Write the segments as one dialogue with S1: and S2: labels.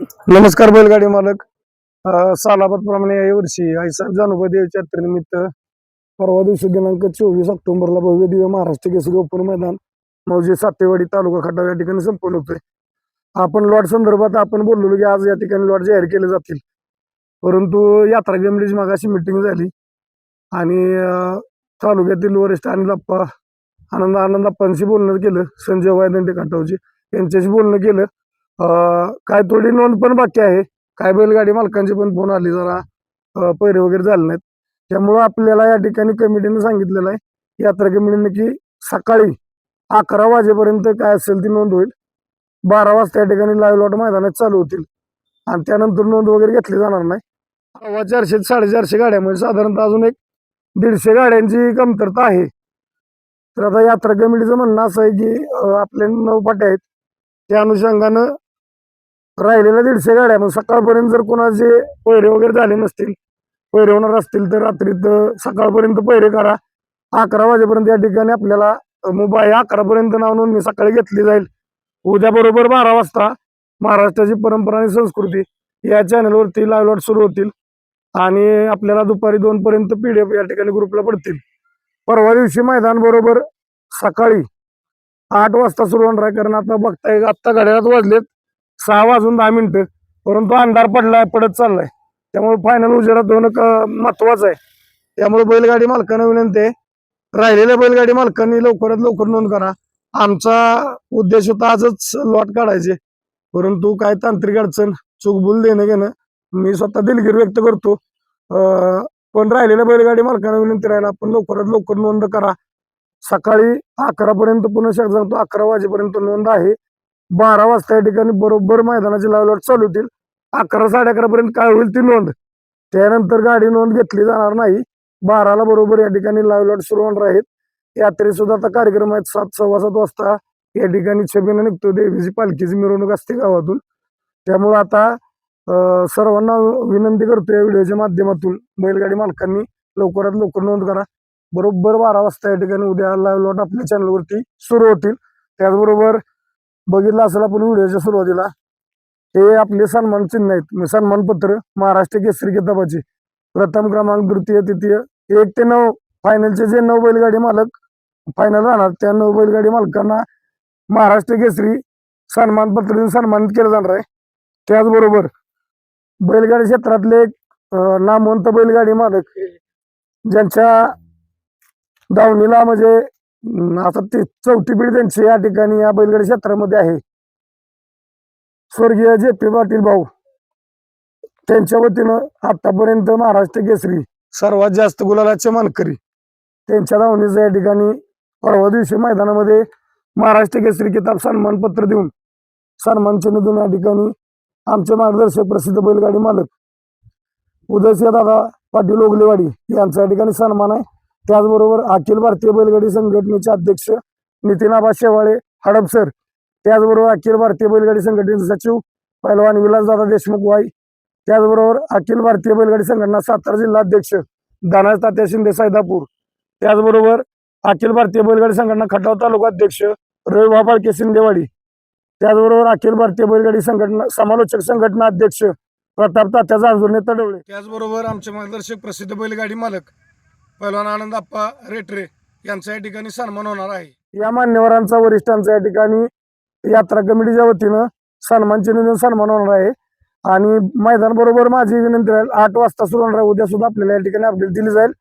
S1: नमस्कार बैलगाडी मालक. अं, सालाबाद या वर्षी आईसाहेब जानोबा देव यात्रेनिमित्त परवा दिवशी दिनांक चोवीस ऑक्टोबरला भव्य दिव्य महाराष्ट्र केसरी ओपन मैदान मौजे सातेवाडी तालुका खटाव या ठिकाणी संपन्न होतोय. आपण लॉट संदर्भात आपण बोललो की आज या ठिकाणी लॉट जाहीर केले जातील. परंतु यात्रा गेमडीची मागाशी मिटिंग झाली. आणि तालुक्यातील वरिष्ठ आणि लप्पा आनंद आनंद अप्पांशी बोलणं केलं. संजय वायदंडे खटावचे यांच्याशी बोलणं केलं. काय थोडी नोंद पण बाकी आहे. काय बैलगाडी मालकांची पण फोन आली जरा. पैरे वगैरे झाले नाहीत. त्यामुळं आपल्याला या ठिकाणी कमिटीने सांगितलेलं आहे. यात्रा कमिटीने की सकाळी अकरा वाजेपर्यंत काय असेल ती नोंद होईल. बारा वाजता या ठिकाणी लाईव्ह लॉट मैदानात चालू होतील. आणि त्यानंतर नोंद वगैरे घेतली जाणार नाही. सव्वा चारशे साडेचारशे गाड्या म्हणजे साधारणतः अजून एक दीडशे गाड्यांची कमतरता आहे. तर आता यात्रा कमिटीचं म्हणणं असं आहे की आपल्या आपले नऊ पाट्या आहेत. त्या अनुषंगानं राहिलेल्या दीडशे गाड्या. मग सकाळपर्यंत जर कोणाचे पैरे वगैरे झाले नसतील पैरे होणार असतील तर रात्रीत सकाळपर्यंत पैरे करा. अकरा वाजेपर्यंत या ठिकाणी आपल्याला मोबाईल अकरापर्यंत नाव नोंदणी सकाळी घेतली जाईल. उद्या बरोबर बारा वाजता महाराष्ट्राची परंपरा आणि संस्कृती या चॅनलवरती लाईव्ह लॉट सुरू होतील. आणि आपल्याला दुपारी दोन पर्यंत पीडीएफ या ठिकाणी ग्रुपला पडतील. परवा दिवशी मैदान बरोबर सकाळी आठ वाजता सुरू होणार आहे. कारण आता बघताय आत्ता घड्याळात वाजलेत. सहा वाजून दहा मिनिटं परंतु अंधार पडलाय पडत चाललाय. त्यामुळे फायनल उजेडात होणं महत्वाचं आहे. त्यामुळे बैलगाडी मालकांना विनंती आहे राहिलेल्या बैलगाडी मालकांनी लवकरात लवकर नोंद करा. आमचा उद्देश होता आजच लॉट काढायचे. परंतु काय तांत्रिक अडचण चुकबुल देणं घेणं मी स्वतः दिलगिरी व्यक्त करतो. पण राहिलेल्या बैलगाडी मालकांना विनंती राहिला आपण लवकरात लवकर नोंद करा. सकाळी अकरापर्यंत पुन्हा शब्द अकरा वाजेपर्यंत नोंद आहे. बारा वाजता या ठिकाणी बरोबर मैदानाची लाईव्ह लॉट चालू होतील. अकरा साडे अकरा पर्यंत काय होईल ती नोंद. त्यानंतर गाडी नोंद घेतली जाणार नाही. बाराला बरोबर या ठिकाणी लाईव्ह लॉट सुरू होणार आहेत. यात्रे सुद्धा आता कार्यक्रम आहेत. सात सव्वा सात वाजता या ठिकाणी छबीनं निघतो देवीची पालखीची मिरवणूक असते गावातून. त्यामुळं आता सर्वांना विनंती करतो या व्हिडिओच्या माध्यमातून. बैलगाडी मालकांनी लवकरात लवकर नोंद करा. बरोबर बारा वाजता या ठिकाणी उद्या लाईव्ह लॉट आपल्या चॅनलवरती सुरू होतील. त्याचबरोबर बघितलं असेल आपण व्हिडिओच्या सुरुवातीला हे आपले सन्मान चिन्ह आहेत. सन्मानपत्र महाराष्ट्र केसरी किताबाचे प्रथम क्रमांक द्वितीय तृतीय एक ते नऊ. फायनलचे जे नऊ बैलगाडी मालक फायनल राहणार त्या नऊ बैलगाडी मालकांना महाराष्ट्र केसरी सन्मानपत्र सन्मानित केलं जाणार आहे. त्याचबरोबर बैलगाडी क्षेत्रातले एक, नामवंत बैलगाडी मालक ज्यांच्या दावणीला म्हणजे आता ते चौथी पिढी त्यांची या ठिकाणी या बैलगाडी क्षेत्रामध्ये आहे. स्वर्गीय जे पी पाटील भाऊ त्यांच्या वतीनं आतापर्यंत महाराष्ट्र केसरी सर्वात जास्त गुलालाचे मानकरी त्यांच्या धावणीचं या ठिकाणी परवा दिवशी मैदानामध्ये महाराष्ट्र केसरी किताब सन्मानपत्र देऊन सन्मानचिन्ह देऊन या ठिकाणी आमचे मार्गदर्शक प्रसिद्ध बैलगाडी मालक उदयसिंह दादा पाटील ओगलेवाडी यांचा या ठिकाणी सन्मान आहे. त्याचबरोबर अखिल भारतीय बैलगाडी संघटनेचे अध्यक्ष नितीन आबा शेवाळे हडपसर त्याचबरोबर अखिल भारतीय बैलगाडी संघटनेचे सचिव पैलवान विलासदादा देशमुख वाई. त्याचबरोबर अखिल भारतीय बैलगाडी संघटना सातारा जिल्हा अध्यक्ष दानाज तात्या शिंदे सायदापूर. त्याचबरोबर अखिल भारतीय बैलगाडी संघटना खटाव तालुका अध्यक्ष रविभा फाळके शिंदेवाडी. त्याचबरोबर अखिल भारतीय बैलगाडी संघटना समालोचक संघटना अध्यक्ष प्रताप तात्या जांजुर्ने तडवळे त्याचबरोबर आमचे मार्गदर्शक प्रसिद्ध बैलगाडी मालक पहिलवान आनंदप्पा रेटरे यांचा या ठिकाणी सन्मान होणार आहे. या मान्यवरांचा वरिष्ठांचा या ठिकाणी यात्रा कमिटीच्या वतीनं सन्मान चिन्ह सन्मान होणार आहे. आणि मैदान बरोबर माझी विनंती राहील आठ वाजता सुरू होणार आहे. उद्या सुद्धा आपल्याला या ठिकाणी अपडेट दिली जाईल.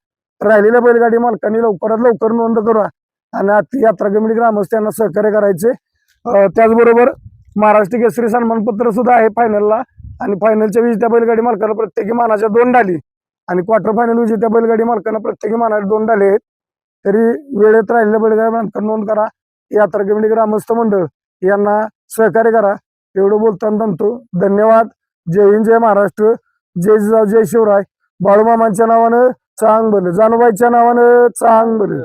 S1: राहिलेल्या बैलगाडी मालकांनी लवकरात लवकर नोंद करा आणि आता यात्रा कमिटी ग्रामस्थांना सहकार्य करायचे. त्याचबरोबर महाराष्ट्र केसरी सन्मानपत्र सुद्धा आहे फायनलला आणि फायनलच्या विजेत्या बैलगाडी मालकाला प्रत्येकी मानाच्या दोन डाली. आणि क्वार्टर फायनल विजेत्या बैलगाडी मालकांना प्रत्येकी मानाच्या दोन डाले आहेत. तरी वेळेत राहिलेल्या बैलगाडी मालकांना नोंद करा. यात्रा कमिटी ग्रामस्थ मंडळ यांना सहकार्य करा. एवढं बोलताना थांबतो. धन्यवाद. जय हिंद जय महाराष्ट्र. जय जिजाऊ जय शिवराय. बाळूमामांच्या नावानं चांग बल जानूबाईच्या नावानं चांग भलं